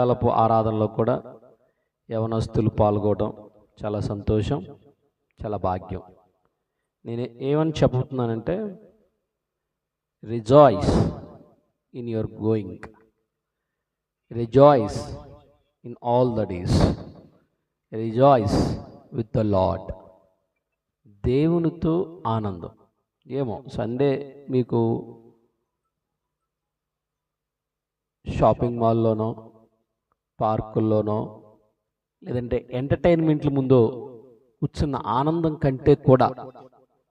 కాలపు ఆరాధనలో కూడా యవనస్తులు పాల్గొనడం చాలా సంతోషం చాలా భాగ్యం. నేను ఏమని చెబుతున్నానంటే rejoice in your going rejoice in all the days rejoice with the Lord దేవునితో ఆనందం. ఏమో సండే మీకు షాపింగ్ మాల్లోనో పార్కుల్లోనో లేదంటే ఎంటర్టైన్మెంట్ల ముందు కూర్చున్న ఆనందం కంటే కూడా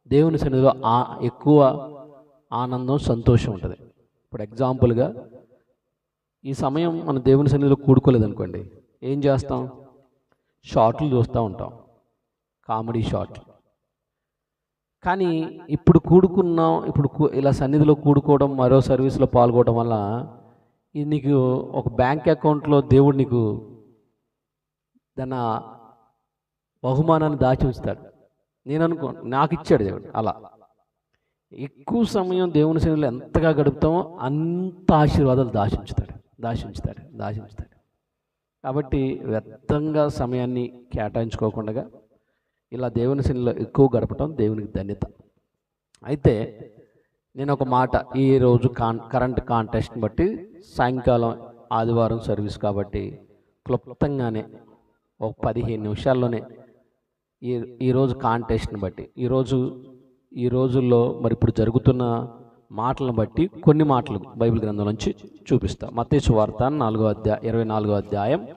దేవుని సన్నిధిలో ఆ ఎక్కువ ఆనందం సంతోషం ఉంటుంది. ఇప్పుడు ఎగ్జాంపుల్గా ఈ సమయం మన దేవుని సన్నిధిలో కూడుకోలేదనుకోండి ఏం చేస్తాం? షార్ట్లు చూస్తూ ఉంటాం. కామెడీ షార్ట్లు. కానీ ఇప్పుడు కూడుకున్నాం ఇప్పుడు ఇలా సన్నిధిలో కూడుకోవడం మరో సర్వీస్లో పాల్గొనడం వల్ల ఇది నీకు ఒక బ్యాంక్ అకౌంట్లో దేవుడు నీకు తన బహుమానాన్ని దాచి ఉంచుతాడు. నేను అనుకో నాకు ఇచ్చాడు దేవుడు అలా. ఎక్కువ సమయం దేవుని సన్నిధిలో ఎంతగా గడుపుతామో అంత ఆశీర్వాదాలు దాచి ఉంచుతాడు దాచి ఉంచుతాడు దాచి ఉంచుతాడు. కాబట్టి వ్యర్థంగా సమయాన్ని కేటాయించుకోకుండా ఇలా దేవుని శనిలో ఎక్కువ గడపటం దేవునికి ధన్యత. అయితే నేను ఒక మాట ఈ రోజు కాన్ కరెంట్ కాంటెస్ట్ని బట్టి సాయంకాలం ఆదివారం సర్వీస్ కాబట్టి క్లుప్తంగానే ఒక పదిహేను నిమిషాల్లోనే ఈ ఈరోజు కాంటెస్ట్ని బట్టి ఈరోజు ఈ రోజుల్లో మరి ఇప్పుడు జరుగుతున్న మాటలను బట్టి కొన్ని మాటలు బైబిల్ గ్రంథం నుంచి చూపిస్తా. మతేసు వార్త నాలుగో అధ్యాయ ఇరవై నాలుగో అధ్యాయం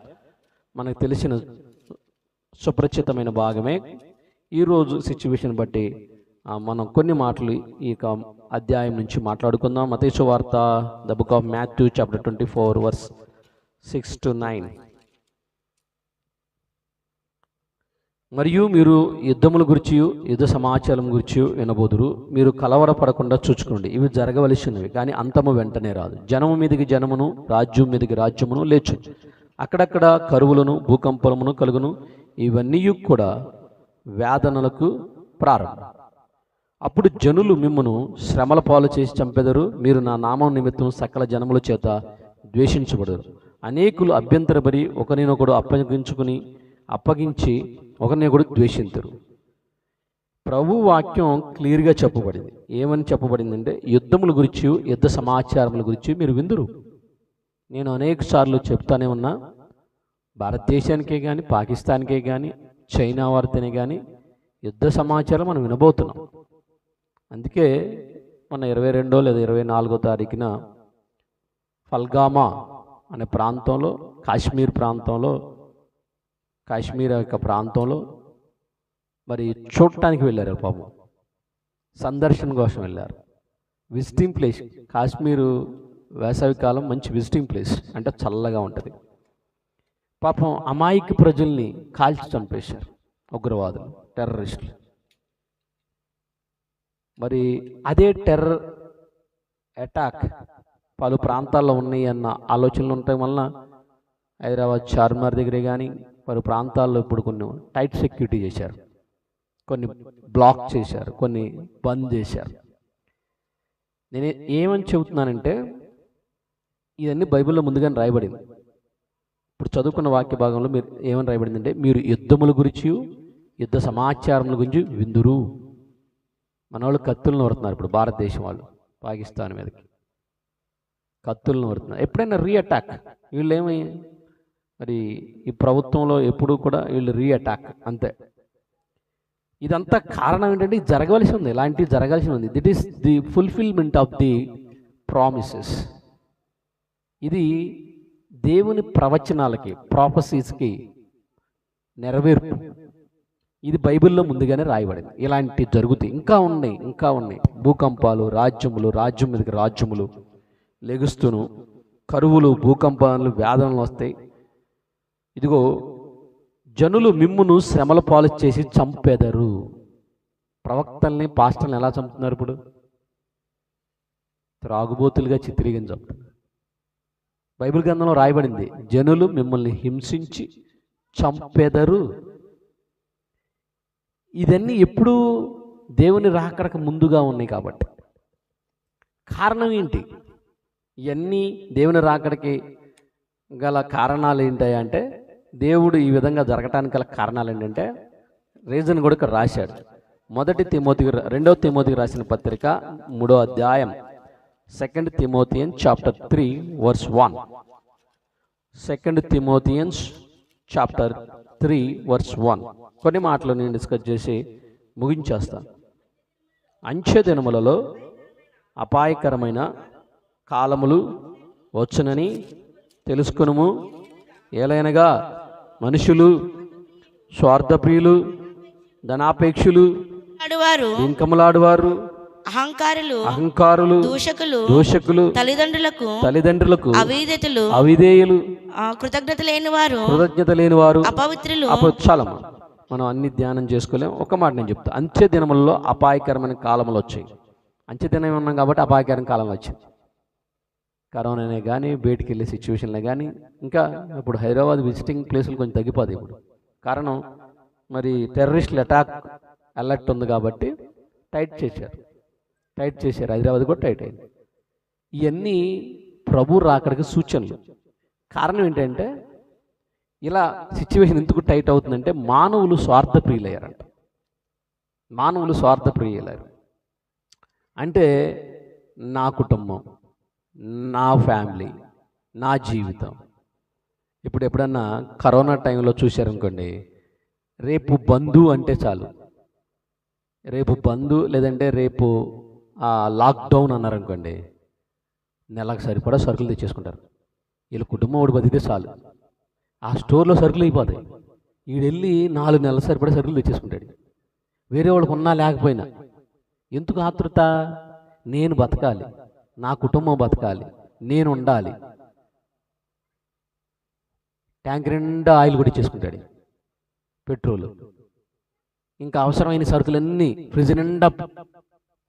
మనకు తెలిసిన సుపరిచితమైన భాగమే ఈరోజు సిచ్యువేషన్ బట్టి మనం కొన్ని మాటలు ఈ యొక్క అధ్యాయం నుంచి మాట్లాడుకుందాం. మతేసు వార్త the book of Matthew chapter twenty four verse six to nine. మరియు మీరు యుద్ధముల గురించి యుద్ధ సమాచారం గురించి వినబోదురు. మీరు కలవరపడకుండా చూచుకోండి ఇవి జరగవలసినవి. కానీ అంతము వెంటనే రాదు. జనము మీదికి జనమును రాజ్యం మీదికి రాజ్యమును లేచు. అక్కడక్కడ కరువులను భూకంపములను కలుగును. ఇవన్నీ కూడా వేదనలకు ప్రారంభం. అప్పుడు జనులు మిమ్మను శ్రమల పాలు చేసి చంపెదరు. మీరు నా నామం నిమిత్తం సకల జనముల చేత ద్వేషించబడరు. అనేకులు అభ్యంతరపడి ఒకరినొకడు అప్పగించుకుని అప్పగించి ఒకరినొకడు ద్వేషించరు ప్రభు వాక్యం క్లియర్గా చెప్పబడింది. ఏమని చెప్పబడిందంటే యుద్ధముల గురించి యుద్ధ సమాచారముల గురించి మీరు విందురు. నేను అనేక సార్లు చెప్తానే ఉన్నా భారతదేశానికే కానీ పాకిస్తాన్కే కానీ చైనా వారితోనే కానీ యుద్ధ సమాచారం మనం వినబోతున్నాం. అందుకే మన ఇరవై రెండో లేదా ఇరవై నాలుగో తారీఖున ఫల్గామా అనే ప్రాంతంలో కాశ్మీర్ ప్రాంతంలో కాశ్మీర్ యొక్క ప్రాంతంలో మరి చూడటానికి వెళ్ళారు పాపం. సందర్శన కోసం వెళ్ళారు. విజిటింగ్ ప్లేస్ కాశ్మీరు వేసవికాలం మంచి విజిటింగ్ ప్లేస్ అంటే చల్లగా ఉంటుంది. పాపం అమాయక ప్రజల్ని కాల్చి చంపేశారు ఉగ్రవాదులు టెర్రరిస్టులు. మరి అదే టెర్రర్ అటాక్ పలు ప్రాంతాల్లో ఉన్నాయి అన్న ఆలోచనలు ఉండటం వలన హైదరాబాద్ చార్మార్ దగ్గరే కానీ పలు ప్రాంతాల్లో ఇప్పుడు కొన్ని టైట్ సెక్యూరిటీ చేశారు. కొన్ని బ్లాక్ చేశారు కొన్ని బంద్ చేశారు. నేను ఏమని చెబుతున్నానంటే ఇవన్నీ బైబిల్లో ముందుగానే రాయబడింది. ఇప్పుడు చదువుకున్న వాక్య భాగంలో మీరు ఏమని రాయబడిందంటే మీరు యుద్ధముల గురించి యుద్ధ సమాచారముల గురించి విందురు. మన వాళ్ళు కత్తులను నడుతున్నారు ఇప్పుడు భారతదేశం వాళ్ళు పాకిస్తాన్ మీదకి. కత్తులను నూరుతున్నారు ఎప్పుడైనా రీ అటాక్ వీళ్ళు ఏమి మరి ఈ ప్రభుత్వంలో ఎప్పుడూ కూడా వీళ్ళు రీ అటాక్ అంతే. ఇదంతా కారణం ఏంటంటే జరగవలసి ఉంది ఇలాంటివి జరగాల్సి ఉంది. This is the fulfilment of the promises ఇది దేవుని ప్రవచనాలకి ప్రాపసీస్కి నెరవేర్పు. ఇది బైబిల్లో ముందుగానే రాయబడింది. ఇలాంటి జరుగుతాయి ఇంకా ఉన్నాయి ఇంకా ఉన్నాయి. భూకంపాలు రాజ్యములు రాజ్యం మీదకి రాజ్యములు లెగుస్తును. కరువులు భూకంపాలు వ్యాధనలు వస్తాయి. ఇదిగో జనులు మిమ్మును శ్రమల పాలు చేసి చంపెదరు. ప్రవక్తల్ని పాస్టల్ని ఎలా చంపుతున్నారు ఇప్పుడు? త్రాగుబోతులుగా చిత్రీకరించి చంపుతున్నారు. బైబిల్ గ్రంథంలో రాయబడింది జనులు మిమ్మల్ని హింసించి చంపెదరు. ఇదన్నీ ఎప్పుడూ దేవుని రాకడకు ముందుగా ఉన్నాయి కాబట్టి. కారణం ఏంటి? ఇవన్నీ దేవుని రాకడికి గల కారణాలు ఏంటంటే దేవుడు ఈ విధంగా జరగటానికి గల కారణాలు ఏంటంటే రీజన్ కూడా ఇక్కడ రాశాడు. మొదటి తిమోతికి రెండవ తిమోతికి రాసిన పత్రిక మూడో అధ్యాయం second Timothian chapter three verse one. Second Timothians chapter three verse one కొన్ని మాటలు నేను డిస్కస్ చేసి ముగించేస్తాను. అంచె దినములలో అపాయకరమైన కాలములు వచ్చునని తెలుసుకునుము. ఏలైనగా మనుషులు స్వార్థప్రియులు ధనాపేక్షులు ఇంకములాడువారు అహంకారులు అహంకారులు దూషకులు దోషకులు తల్లిదండ్రులకు తల్లిదండ్రులకు అవిధేతులు అవిధేయులు ఆ, కృతజ్ఞత లేని వారు కృతజ్ఞత లేని వారు అపవిత్రులు. అప్పుడు చాలమ్మా. మనం అన్ని ధ్యానం చేసుకోలేం. ఒక మాట నేను చెప్తా. అంత్య దినములలో అపాయకరమైన కాలములు వచ్చాయి. అంత్య దినం ఉన్నాం కాబట్టి అపాయకరమైన కాలం వచ్చింది కరోనానే కానీ బయటికి వెళ్ళే సిచ్యువేషన్లే కానీ ఇంకా ఇప్పుడు హైదరాబాద్ విజిటింగ్ ప్లేసులు కొంచెం తగ్గిపోతాయి ఇప్పుడు. కారణం మరి టెర్రరిస్టుల అటాక్ అలర్ట్ ఉంది కాబట్టి టైట్ చేశారు. టైట్ చేశారు. హైదరాబాద్ కూడా టైట్ అయింది. ఇవన్నీ ప్రభు రాకడికి సూచనలు. కారణం ఏంటంటే ఇలా సిచ్యువేషన్ ఎందుకు టైట్ అవుతుందంటే మానవులు స్వార్థప్రియులయ్యారంట. మానవులు స్వార్థప్రియులయ్యారు. అంటే నా కుటుంబం నా ఫ్యామిలీ నా జీవితం. ఇప్పుడు ఎప్పుడన్నా కరోనా టైంలో చూశారనుకోండి రేపు బంధు అంటే చాలు. రేపు బంధు లేదంటే రేపు లాక్డౌన్ అన్నారనుకోండి నెలకు సరిపడా సరుకులు తెచ్చేసుకుంటారు. వీళ్ళ కుటుంబం ఒకటి బతికితే చాలు. ఆ స్టోర్లో సరుకులు అయిపోతాయి. వీడెళ్ళి నాలుగు నెలల సరిపడా సరుకులు తెచ్చేసుకుంటాడు. వేరే వాళ్ళకి ఉన్నా లేకపోయినా. ఎందుకు ఆతృత నేను బతకాలి. నా కుటుంబం బతకాలి. నేను ఉండాలి. ట్యాంక్ నిండా ఆయిల్ కూడా ఇచ్చేసుకుంటాడు పెట్రోల్. ఇంకా అవసరమైన సరుకులన్నీ ఫ్రిడ్జ్ నిండా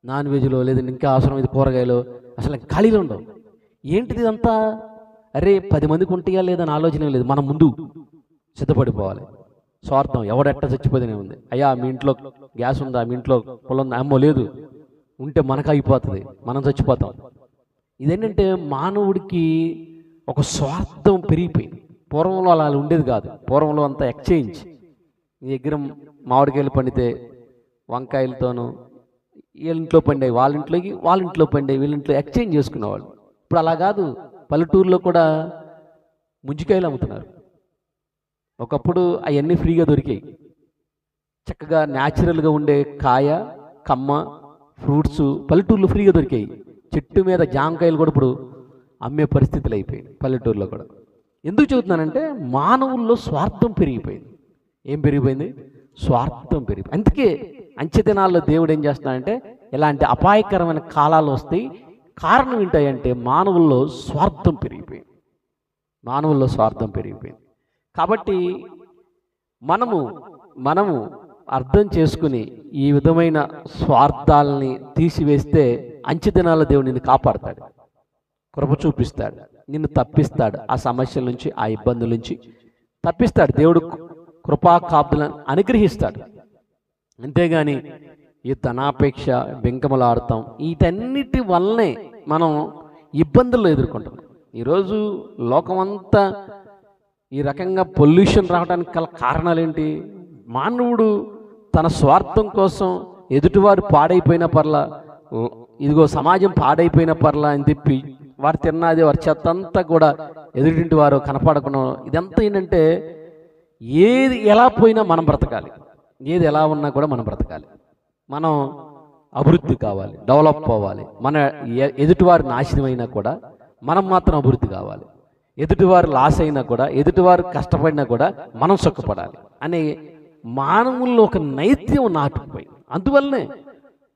నాన్ వెజ్లో లేదంటే ఇంకా అవసరం అయితే కూరగాయలు. అసలు ఖాళీలు ఉండవు. ఏంటిది ఇదంతా? అరే పది మందికి ఉంటాయా లేదని ఆలోచన లేదు. మనం ముందు సిద్ధపడిపోవాలి. స్వార్థం. ఎవడెట్ట చచ్చిపోతేనే ఉంది. అయ్యా మీ ఇంట్లో గ్యాస్ ఉందా? మీ ఇంట్లో పొలం ఉందా? అమ్మో లేదు. ఉంటే మనకు అయిపోతుంది మనం చచ్చిపోతాం. ఇదేంటంటే మానవుడికి ఒక స్వార్థం పెరిగిపోయింది. పూర్వంలో అలా ఉండేది కాదు. పూర్వంలో అంతా ఎక్స్చేంజ్ నీ దగ్గర మామిడికాయలు పండితే వంకాయలతోనూ వీళ్ళ ఇంట్లో పండాయి వాళ్ళ ఇంట్లోకి వాళ్ళ ఇంట్లో పండాయి వీళ్ళ ఇంట్లో ఎక్స్చేంజ్ చేసుకునేవాళ్ళు. ఇప్పుడు అలా కాదు పల్లెటూరులో కూడా ముంజికాయలు అమ్ముతున్నారు. ఒకప్పుడు అవన్నీ ఫ్రీగా దొరికాయి. చక్కగా న్యాచురల్గా ఉండే కాయ కమ్మ ఫ్రూట్స్ పల్లెటూరులో ఫ్రీగా దొరికాయి. చెట్టు మీద జామకాయలు కూడా ఇప్పుడు అమ్మే పరిస్థితులు అయిపోయాయి పల్లెటూరులో కూడా. ఎందుకు చెబుతున్నానంటే మానవుల్లో స్వార్థం పెరిగిపోయింది. ఏం పెరిగిపోయింది? స్వార్థం పెరిగిపోయింది. అందుకే అంచె దినాల్లో దేవుడు ఏం చేస్తున్నాడంటే ఇలాంటి అపాయకరమైన కాలాలు వస్తాయి. కారణం ఏంటంటే మానవుల్లో స్వార్థం పెరిగిపోయింది. మానవుల్లో స్వార్థం పెరిగిపోయింది. కాబట్టి మనము మనము అర్థం చేసుకుని ఈ విధమైన స్వార్థాలని తీసివేస్తే అంచె దినాల దేవుడు నిన్ను కాపాడతాడు. కృప చూపిస్తాడు. నిన్ను తప్పిస్తాడు ఆ సమస్యల నుంచి ఆ ఇబ్బందుల నుంచి. తప్పిస్తాడు. దేవుడు కృపా కాపులను అనుగ్రహిస్తాడు. అంతేగాని ఈ ధనాపేక్ష బెంకమలాడతాం వీటన్నిటి వల్లనే మనం ఇబ్బందులు ఎదుర్కొంటాం. ఈరోజు లోకమంతా ఈ రకంగా పొల్యూషన్ రావడానికి గల కారణాలు ఏంటి మానవుడు తన స్వార్థం కోసం ఎదుటివారు పాడైపోయిన పర్లా ఇదిగో సమాజం పాడైపోయిన పర్లా అని చెప్పి వారు తిన్నది వారి చెత్త అంతా కూడా ఎదుటింటి వారు కనపడకుండా ఇదంతా ఏంటంటే ఏది ఎలా పోయినా మనం బ్రతకాలి. ఏది ఎలా ఉన్నా కూడా మనం బ్రతకాలి. మనం అభివృద్ధి కావాలి డెవలప్ అవ్వాలి. మన ఎ- ఎదుటివారి నాశనం అయినా కూడా మనం మాత్రం అభివృద్ధి కావాలి. ఎదుటివారు లాస్ అయినా కూడా ఎదుటివారు కష్టపడినా కూడా మనం సుఖపడాలి అనే మానవుల్లో ఒక నైత్యం నాటుకుపోయింది. అందువల్లనే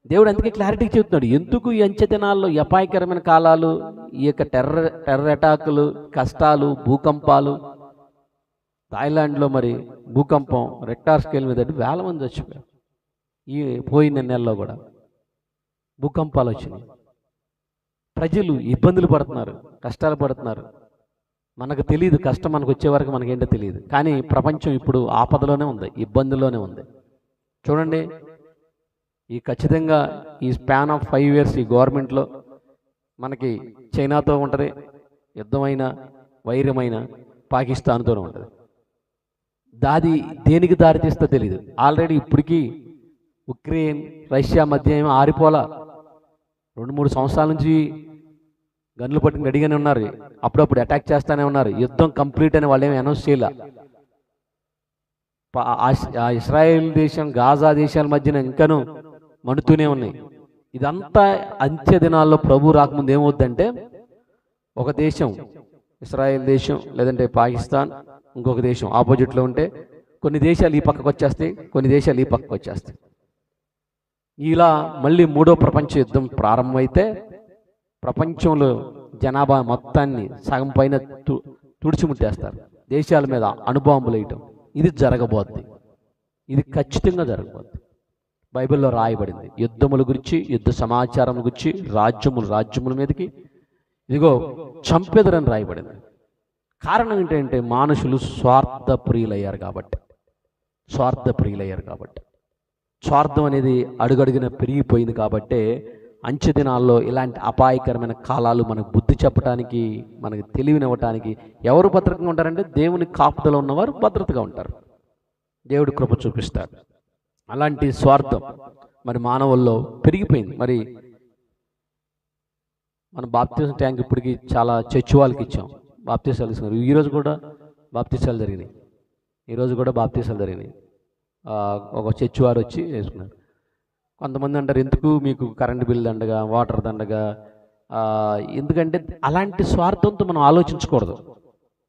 దేవుడు అందుకే క్లారిటీ చెబుతున్నాడు ఎందుకు ఈ అంచెదినాల్లో అపాయకరమైన కాలాలు ఈ యొక్క టెర్ర టెర్ర అటాకులు కష్టాలు భూకంపాలు థాయిలాండ్లో మరి భూకంపం రెక్టార్ స్కేల్ మీద అంటే వేల మంది చచ్చిపోయారు. ఈ పోయిన నెలలో కూడా భూకంపాలు వచ్చినాయి. ప్రజలు ఇబ్బందులు పడుతున్నారు కష్టాలు పడుతున్నారు. మనకు తెలియదు కష్టం మనకు వచ్చే వరకు మనకేంటో తెలియదు. కానీ ప్రపంచం ఇప్పుడు ఆపదలోనే ఉంది ఇబ్బందుల్లోనే ఉంది. చూడండి ఈ ఖచ్చితంగా ఈ స్పాన్ ఆఫ్ ఫైవ్ ఇయర్స్ ఈ గవర్నమెంట్లో మనకి చైనాతో ఉంటుంది యుద్ధమైన వైరమైన పాకిస్తాన్తోనే ఉంటుంది. దాది దేనికి దారితీస్తో తెలియదు ఆల్రెడీ ఇప్పటికీ ఉక్రెయిన్ రష్యా మధ్య ఏమో ఆరిపోలా. రెండు మూడు సంవత్సరాల నుంచి గన్లు పట్టుకుని రెడీగానే ఉన్నారు. అప్పుడప్పుడు అటాక్ చేస్తానే ఉన్నారు. యుద్ధం కంప్లీట్ అని వాళ్ళు ఏమి అనౌన్స్ చేయాల. ఆ- ఇస్రాయేల్ దేశం గాజా దేశాల మధ్యన ఇంకను మండుతూనే ఉన్నాయి. ఇదంతా అంత్య దినాల్లో ప్రభు రాకముందు ఏమవుద్దంటే ఒక దేశం ఇస్రాయేల్ దేశం లేదంటే పాకిస్తాన్ ఇంకొక దేశం ఆపోజిట్లో ఉంటే కొన్ని దేశాలు ఈ పక్కకు వచ్చేస్తాయి కొన్ని దేశాలు ఈ పక్కకు వచ్చేస్తాయి. ఇలా మళ్ళీ మూడో ప్రపంచ యుద్ధం ప్రారంభమైతే ప్రపంచంలో జనాభా మొత్తాన్ని సగం పైన తు తుడిచిముట్టేస్తారు. దేశాల మీద అణుబాంబులు వేయటం ఇది జరగబోద్ది. ఇది ఖచ్చితంగా జరగబోద్ది. బైబిల్లో రాయబడింది యుద్ధముల గురించి యుద్ధ సమాచారం గురించి రాజ్యములు రాజ్యముల మీదకి. ఇదిగో చంపెదరని రాయబడింది. కారణం ఏంటంటే మానుషులు స్వార్థ ప్రియులయ్యారు కాబట్టి. స్వార్థ ప్రియులయ్యారు కాబట్టి. స్వార్థం అనేది అడుగడుగున పెరిగిపోయింది కాబట్టే అంచె దినాల్లో ఇలాంటి అపాయకరమైన కాలాలు మనకు బుద్ధి చెప్పడానికి మనకు తెలివినివ్వటానికి ఎవరు భద్రతగా ఉంటారంటే దేవుని కాపుదలో ఉన్నవారు భద్రతగా ఉంటారు. దేవుడు కృప చూపిస్తాడు. అలాంటి స్వార్థం మరి మానవుల్లో పెరిగిపోయింది. మరి మన బాప్తీసం ట్యాంక్ ఇప్పటికి చాలా చర్చి వాళ్ళకి ఇచ్చాం. బాప్తీసాలు తీసుకున్నారు. ఈరోజు కూడా బాప్తీసాలు జరిగినాయి. ఈరోజు కూడా బాప్తీసాలు జరిగినాయి. ఒక చర్చి వారు వచ్చి వేసుకున్నారు కొంతమంది అంటారు ఎందుకు మీకు కరెంటు బిల్ దండగా వాటర్ దండగా? ఎందుకంటే అలాంటి స్వార్థంతో మనం ఆలోచించకూడదు.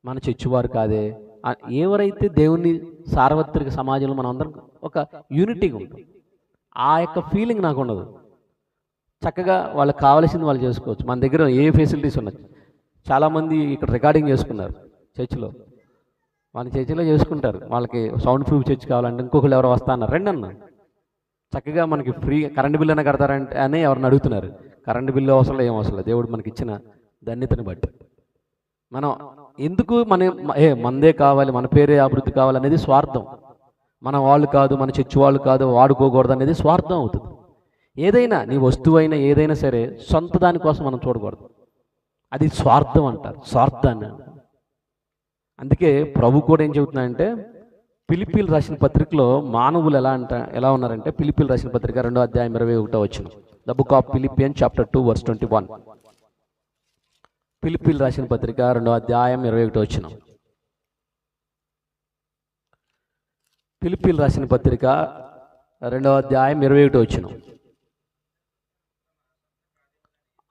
మన చర్చివారు కాదే. ఎవరైతే దేవుని సార్వత్రిక సమాజంలో మనం అందరం ఒక యూనిటీగా ఉంటాం ఆ యొక్క ఫీలింగ్ నాకు ఉండదు. చక్కగా వాళ్ళకి కావాల్సింది వాళ్ళు చేసుకోవచ్చు. మన దగ్గర ఏ ఫెసిలిటీస్ ఉన్నాయి చాలామంది ఇక్కడ రికార్డింగ్ చేసుకున్నారు చర్చిలో. వాళ్ళ చర్చిలో చేసుకుంటారు. వాళ్ళకి సౌండ్ ప్రూఫ్ చర్చ్ కావాలంటే ఇంకొకరు ఎవరు వస్తా అన్నారు. రండి అన్న. చక్కగా మనకి ఫ్రీ కరెంట్ బిల్ అయినా కడతారంటే అని ఎవరిని అడుగుతున్నారు. కరెంట్ బిల్లు అవసరం ఏం అవసరం దేవుడు మనకి ఇచ్చిన ధన్యతని బట్టి. మనం ఎందుకు మన ఏ మందే కావాలి మన పేరే అభివృద్ధి కావాలనేది స్వార్థం. మన వాళ్ళు కాదు మన చర్చి వాళ్ళు కాదు వాడుకోకూడదు అనేది స్వార్థం అవుతుంది. ఏదైనా నీ వస్తువు అయినా ఏదైనా సరే సొంత దానికోసం మనం చూడకూడదు. అది స్వార్థం అంటారు స్వార్థాన్ని అందుకే ప్రభు కూడా ఏం చెబుతున్నాయంటే పిలిపిలు రాసిన పత్రికలో మానవులు ఎలా అంట ఎలా ఉన్నారంటే పిలిపిలు రాసిన పత్రిక రెండో అధ్యాయం ఇరవై ఒకటో వచ్చిన the book of Philippian chapter two verse twenty one. పిలిపిలు రాసిన పత్రిక రెండో అధ్యాయం ఇరవై ఒకటో వచ్చిన. పిలిపిలు రాసిన పత్రిక రెండో అధ్యాయం ఇరవై ఒకటో వచ్చిన.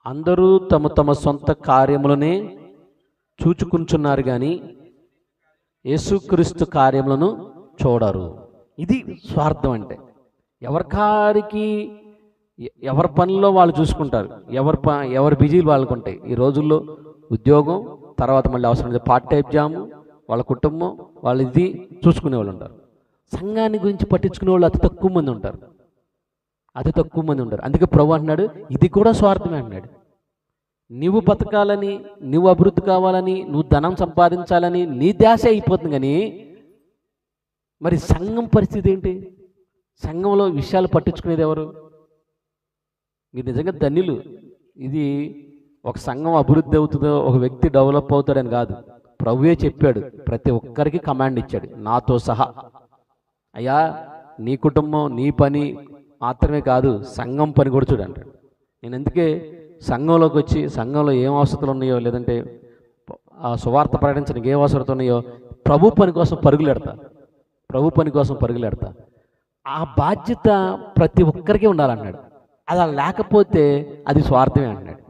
అందరూ తమ తమ సొంత కార్యములనే చూచుకుంటున్నారు కానీ యేసుక్రీస్తు కార్యములను చూడరు. ఇది స్వార్థం అంటే. ఎవరి కారికి ఎవరి పనిలో వాళ్ళు చూసుకుంటారు. ఎవరి ప ఎవరి బిజీలు వాళ్ళకు ఉంటాయి. ఈ రోజుల్లో ఉద్యోగం తర్వాత మళ్ళీ అవసరం పార్ట్ టైం జాము వాళ్ళ కుటుంబం వాళ్ళ ఇది చూసుకునే వాళ్ళు ఉంటారు. సంఘాన్ని గురించి పట్టించుకునే వాళ్ళు అతి తక్కువ మంది ఉంటారు. అతి తక్కువ మంది ఉండరు. అందుకే ప్రభు అంటున్నాడు ఇది కూడా స్వార్థమే అన్నాడు నువ్వు బతకాలని నువ్వు అభివృద్ధి కావాలని నువ్వు ధనం సంపాదించాలని నీ ధ్యాస అయిపోతుంది కానీ మరి సంఘం పరిస్థితి ఏంటి? సంఘంలో విషయాలు పట్టించుకునేది ఎవరు? మీరు నిజంగా ధన్యులు. ఇది ఒక సంఘం అభివృద్ధి అవుతుందో ఒక వ్యక్తి డెవలప్ అవుతాడని కాదు. ప్రభువే చెప్పాడు ప్రతి ఒక్కరికి కమాండ్ ఇచ్చాడు నాతో సహా. అయ్యా నీ కుటుంబం నీ పని మాత్రమే కాదు సంఘం పని కూడా చూడండి నేను అందుకే సంఘంలోకి వచ్చి సంఘంలో ఏం అవసరాలు ఉన్నాయో లేదంటే ఆ సువార్త ప్రకటించడానికి ఏం అవసరాలు ఉన్నాయో ప్రభు పని కోసం పరుగులెడతా ప్రభు పని కోసం పరుగులెడతా ఆ బాధ్యత ప్రతి ఒక్కరికి ఉండాలన్నాడు. అలా లేకపోతే అది స్వార్థమే అన్నాడు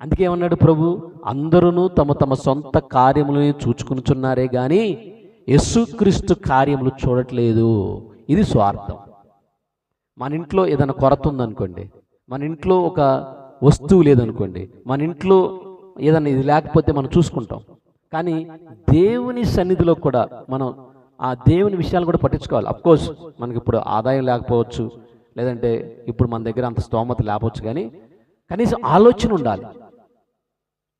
అందుకే ఏమన్నాడు ప్రభు? అందరూ తమ తమ సొంత కార్యములని చూచుకునిచున్నారే కానీ యేసుక్రీస్తు కార్యములు చూడట్లేదు. ఇది స్వార్థం. మన ఇంట్లో ఏదైనా కొరత ఉందనుకోండి మన ఇంట్లో ఒక వస్తువు లేదనుకోండి మన ఇంట్లో ఏదైనా ఇది లేకపోతే మనం చూసుకుంటాం. కానీ దేవుని సన్నిధిలో కూడా మనం ఆ దేవుని విషయాలు కూడా పట్టించుకోవాలి. అఫ్కోర్స్ మనకి ఇప్పుడు ఆదాయం లేకపోవచ్చు లేదంటే ఇప్పుడు మన దగ్గర అంత స్తోమత లేకపోవచ్చు కానీ కనీసం ఆలోచన ఉండాలి.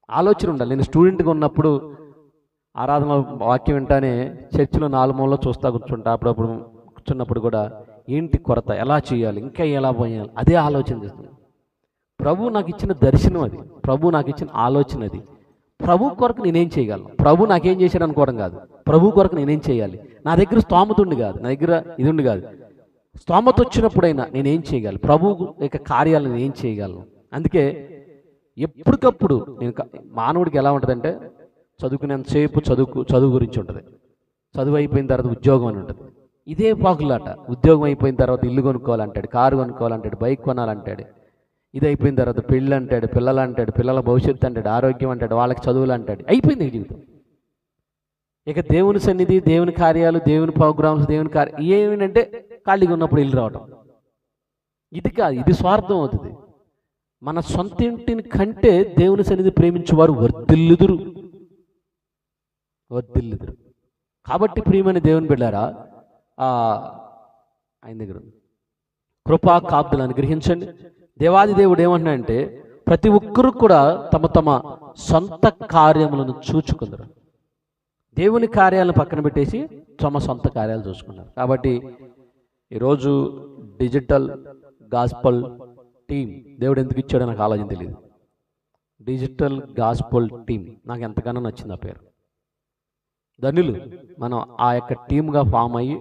ఆలోచన ఉండాలి. నేను స్టూడెంట్గా ఉన్నప్పుడు ఆరాధన వాక్యం వింటానే చర్చిలో నాలుగు మూలలో చూస్తా కూర్చుంటా అప్పుడప్పుడు కూర్చున్నప్పుడు కూడా ఏంటి కొరత? ఎలా చేయాలి? ఇంకా ఎలా పోయాలి? అదే ఆలోచన చేస్తుంది. ప్రభు నాకు ఇచ్చిన దర్శనం అది. ప్రభు నాకు ఇచ్చిన ఆలోచన అది. ప్రభు కొరకు నేనేం చేయగలను? ప్రభు నాకేం చేశాడు అనుకోవడం కాదు. ప్రభు కొరకు నేనేం చేయాలి? నా దగ్గర స్తోమత ఉండి కాదు. నా దగ్గర ఇది ఉండి కాదు. స్తోమత వచ్చినప్పుడైనా నేనేం చేయగలను? ప్రభు యొక్క కార్యాలు నేను ఏం చేయగలను? అందుకే ఎప్పటికప్పుడు నేను మానవుడికి ఎలా ఉంటుందంటే చదువుకునేంతసేపు చదువుకు చదువు గురించి ఉంటుంది. చదువు అయిపోయిన తర్వాత ఉద్యోగం అని ఉంటుంది. ఇదే పాకులాట. ఉద్యోగం అయిపోయిన తర్వాత ఇల్లు కొనుక్కోవాలంటాడు కారు కొనుక్కోవాలంటాడు బైక్ కొనాలంటాడు. ఇది అయిపోయిన తర్వాత పెళ్ళి అంటాడు పిల్లలు అంటాడు పిల్లల భవిష్యత్తు అంటాడు ఆరోగ్యం అంటాడు వాళ్ళకి చదువులు అంటాడు. అయిపోయింది జీవితం. ఇక దేవుని సన్నిధి దేవుని కార్యాలు దేవుని ప్రోగ్రామ్స్ దేవుని కార్య ఏమిటంటే ఖాళీగా ఉన్నప్పుడు ఇల్లు రావడం ఇది కాదు ఇది స్వార్థం అవుతుంది. మన సొంత ఇంటిని కంటే దేవుని సన్నిధి ప్రేమించేవారు వర్ధిల్లుదురు. వర్ధిల్లుదురు. కాబట్టి ప్రియమైన దేవుని బిడ్డారా ఆయన దగ్గర కృపా కాపులను అనుగ్రహించండి. దేవాది దేవుడు ఏమంటున్నాడంటే ప్రతి ఒక్కరు కూడా తమ తమ సొంత కార్యములను చూచుకుందరు. దేవుని కార్యాలను పక్కన పెట్టేసి తమ సొంత కార్యాలు చూసుకున్నారు కాబట్టి ఈరోజు డిజిటల్ గాస్పల్ టీం దేవుడు ఎందుకు ఇచ్చాడో నాకు ఆలోచన తెలియదు డిజిటల్ గాస్పల్ టీం నాకు ఎంతగానో నచ్చింది ఆ పేరు. ధనులు మనం ఆ యొక్క టీమ్గా ఫామ్ అయ్యి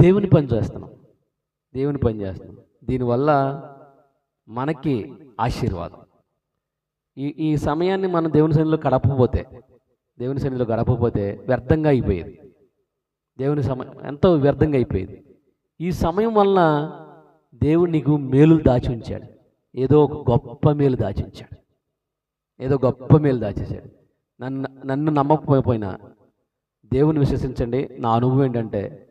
దేవుని పని చేస్తున్నాం. దేవుని పని చేస్తున్నాం. దీనివల్ల మనకి ఆశీర్వాదం. ఈ ఈ సమయాన్ని మనం దేవుని సన్నిధిలో గడపకపోతే దేవుని సన్నిధిలో గడపకపోతే వ్యర్థంగా అయిపోయేది. దేవుని సమయం ఎంతో వ్యర్థంగా అయిపోయేది. ఈ సమయం వలన దేవుడు నీకు మేలు దాచి ఉంచాడు. ఏదో ఒక గొప్ప మేలు దాచి ఉంచాడు. ఏదో గొప్ప మేలు దాచేశాడు. నన్ను నన్ను నమ్మకపోయినా దేవుని విశ్వసించండి. నా అనుభవం ఏంటంటే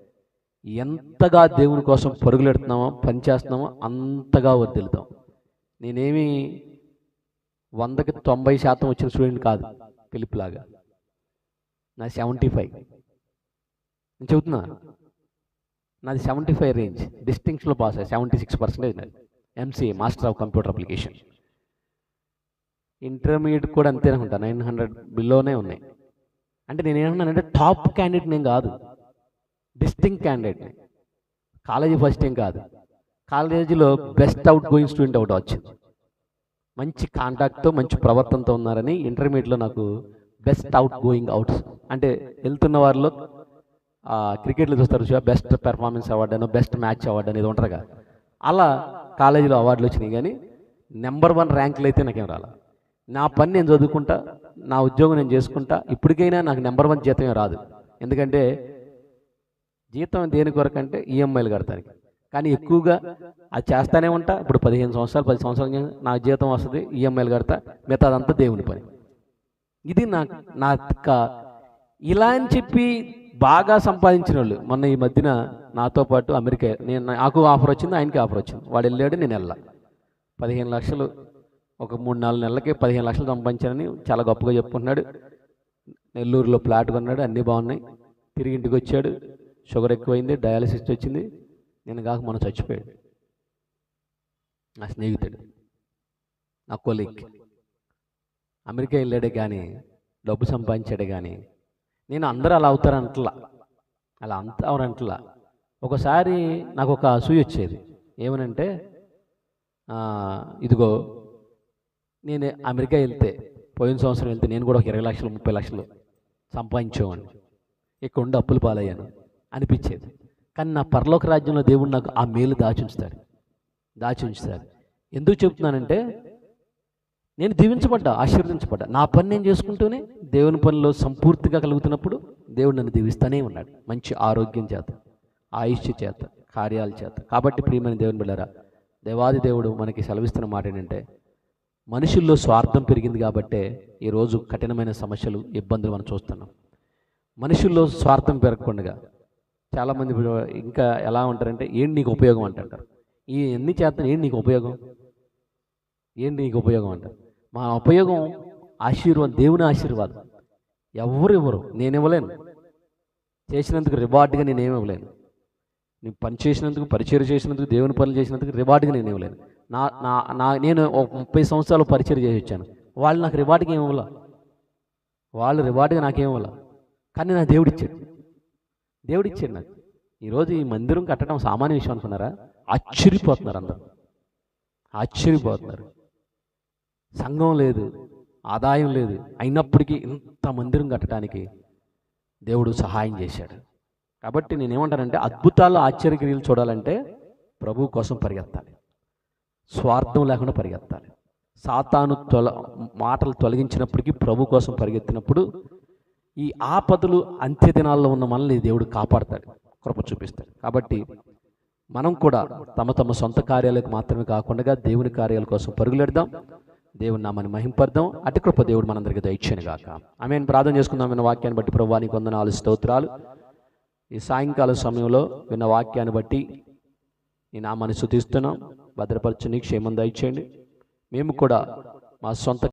ఎంతగా దేవుని కోసం పరుగులెడుతున్నామో పని చేస్తున్నామో అంతగా వదిలుతాం నేనేమి వందకి తొంభై శాతం వచ్చిన స్టూడెంట్ కాదు పిలుపులాగా. నా సెవెంటీ ఫైవ్. నేను చెబుతున్నా నాది సెవెంటీ ఫైవ్ రేంజ్. డిస్టింక్షన్లో పాస్ అయ్యి సెవెంటీ సిక్స్ పర్సెంటేజ్ నాది. MCA master of computer application. Intermediate కూడా అంతేనే ఉంటాను నైన్ హండ్రెడ్ బిలోనే ఉన్నాయి. అంటే నేను ఏమన్నానంటే టాప్ క్యాండిడేట్ నేను కాదు. డిస్టింగ్ క్యాండిడేట్ కాలేజీ ఫస్ట్ ఏం కాదు. కాలేజీలో best out going student out వచ్చింది. మంచి కాంటాక్ట్తో మంచి ప్రవర్తనతో ఉన్నారని ఇంటర్మీడియట్లో నాకు బెస్ట్ అవుట్ గోయింగ్ అవుట్స్ అంటే వెళ్తున్న వారిలో క్రికెట్లో చూస్తారు చూడ బెస్ట్ పెర్ఫార్మెన్స్ అవార్డు అని బెస్ట్ మ్యాచ్ అవార్డు అనేది ఉంటారు కదా అలా కాలేజీలో అవార్డులు వచ్చినాయి కానీ నెంబర్ వన్ ర్యాంకులు అయితే నాకేం రాలా. నా పని నేను చదువుకుంటా నా ఉద్యోగం నేను చేసుకుంటా ఇప్పటికైనా నాకు నెంబర్ వన్ జీతమే రాదు. ఎందుకంటే జీతం దేని కొరకు అంటే ఈఎంఐలు కడతానికి. కానీ ఎక్కువగా అది చేస్తానే ఉంటా. ఇప్పుడు పదిహేను సంవత్సరాలు పది సంవత్సరాలు నా జీతం వస్తుంది ఈఎంఐలు కడతా. మిగతా అదంతా దేవుని పని. ఇది నా నా ఇలా అని చెప్పి బాగా సంపాదించిన వాళ్ళు మొన్న ఈ మధ్యన నాతో పాటు అమెరికా నేను నాకు ఆఫర్ వచ్చింది ఆయనకి ఆఫర్ వచ్చింది. వాడు వెళ్ళాడు నేను వెళ్ళా. పదిహేను లక్షలు ఒక మూడు నాలుగు నెలలకే పదిహేను లక్షలు సంపాదించానని చాలా గొప్పగా చెప్పుకున్నాడు నెల్లూరులో ప్లాట్ కొన్నాడు అన్నీ బాగున్నాయి. తిరిగి ఇంటికి వచ్చాడు. షుగర్ ఎక్కువైంది డయాలసిస్ వచ్చింది. నేను కాక మనం చచ్చిపోయాడు. నా స్నేహితుడు నా కొలీగ్. అమెరికా వెళ్ళాడే కానీ డబ్బు సంపాదించాడే కానీ నేను అందరూ అలా అవుతారంటలా. అలా అంత అవరంటలా. ఒకసారి నాకు ఒక అసూయ వచ్చేది. ఏమనంటే ఇదిగో నేను అమెరికా వెళ్తే పోయిన సంవత్సరం వెళ్తే నేను కూడా ఒక ఇరవై లక్షలు ముప్పై లక్షలు సంపాదించేవాడిని. ఇక్కడ ఉండి అప్పులు పాలయ్యాను. అనిపించేది. కానీ నా పరలోక రాజ్యంలో దేవుడు నాకు ఆ మేలు దాచి ఉంచుతాడు. దాచి ఉంచుతాడు. ఎందుకు చెప్తున్నానంటే నేను దీవించబడ్డా ఆశీర్వదించబడ్డా. నా పని నేను చేసుకుంటూనే దేవుని పనిలో సంపూర్తిగా కలుగుతున్నప్పుడు దేవుడు నన్ను దీవిస్తూనే ఉన్నాడు. మంచి ఆరోగ్యం చేత ఆయుష్ చేత కార్యాల చేత. కాబట్టి ప్రియమైన దేవుని బిళ్ళారా దేవాది దేవుడు మనకి సెలవిస్తున్న మాట ఏంటంటే మనుషుల్లో స్వార్థం పెరిగింది కాబట్టే ఈరోజు కఠినమైన సమస్యలు ఇబ్బందులు మనం చూస్తున్నాం. మనుషుల్లో స్వార్థం పెరగకుండా చాలామంది ఇంకా ఎలా ఉంటారంటే ఏంటి నీకు ఉపయోగం? అంటారు ఈ ఎన్ని చేస్తాను? ఏంటి నీకు ఉపయోగం? ఏంటి నీకు ఉపయోగం? అంటారు. మా ఉపయోగం ఆశీర్వాదం దేవుని ఆశీర్వాదం. ఎవరు ఇవ్వరు. నేను ఇవ్వలేను. చేసినందుకు రివార్డ్గా నేను ఏమి ఇవ్వలేను. నేను పని చేసినందుకు పరిచయం చేసినందుకు దేవుని పనులు చేసినందుకు రివార్డ్గా నేను ఇవ్వలేను. నా నా నా నేను ఒక ముప్పై సంవత్సరాలు పరిచయం చేసి వచ్చాను. వాళ్ళు నాకు రివార్డ్గా ఏమి ఇవ్వాల? వాళ్ళు రివార్డ్గా నాకేం ఇవ్వాల? కానీ నా దేవుడు ఇచ్చాడు. దేవుడు ఇచ్చాడు నాకు ఈరోజు ఈ మందిరం కట్టడం సామాన్య విషయం అనుకున్నారా? ఆశ్చర్యపోతున్నారు అందరూ. ఆశ్చర్యపోతున్నారు. సంఘం లేదు ఆదాయం లేదు. అయినప్పటికీ ఇంత మందిరం కట్టడానికి దేవుడు సహాయం చేశాడు. కాబట్టి నేనేమంటానంటే అద్భుతాలు ఆశ్చర్యక్రియలు చూడాలంటే ప్రభు కోసం పరిగెత్తాలి. స్వార్థం లేకుండా పరిగెత్తాలి. సాతాను తొల మాటలు తొలగించినప్పటికీ ప్రభు కోసం పరిగెత్తినప్పుడు ఈ ఆపదలు అంత్య దినాల్లో ఉన్న మనల్ని దేవుడు కాపాడతాడు కృప చూపిస్తాడు. కాబట్టి మనం కూడా తమ తమ సొంత కార్యాలకు మాత్రమే కాకుండా దేవుని కార్యాల కోసం పరుగులెడదాం. దేవుని నామని మహింపర్దాం అటు కృప దేవుడు మనందరికీ దయచేను గాక. ఆమె ప్రార్థన చేసుకుందాం. విన్న వాక్యాన్ని బట్టి ప్రభువానికి వంద నాలుగు స్తోత్రాలు. ఈ సాయంకాల సమయంలో విన్న వాక్యాన్ని బట్టి ఈ నామాన్ని శుతిస్తున్నాం భద్రపరచుని క్షేమం దయచేయండి. మేము కూడా మా సొంత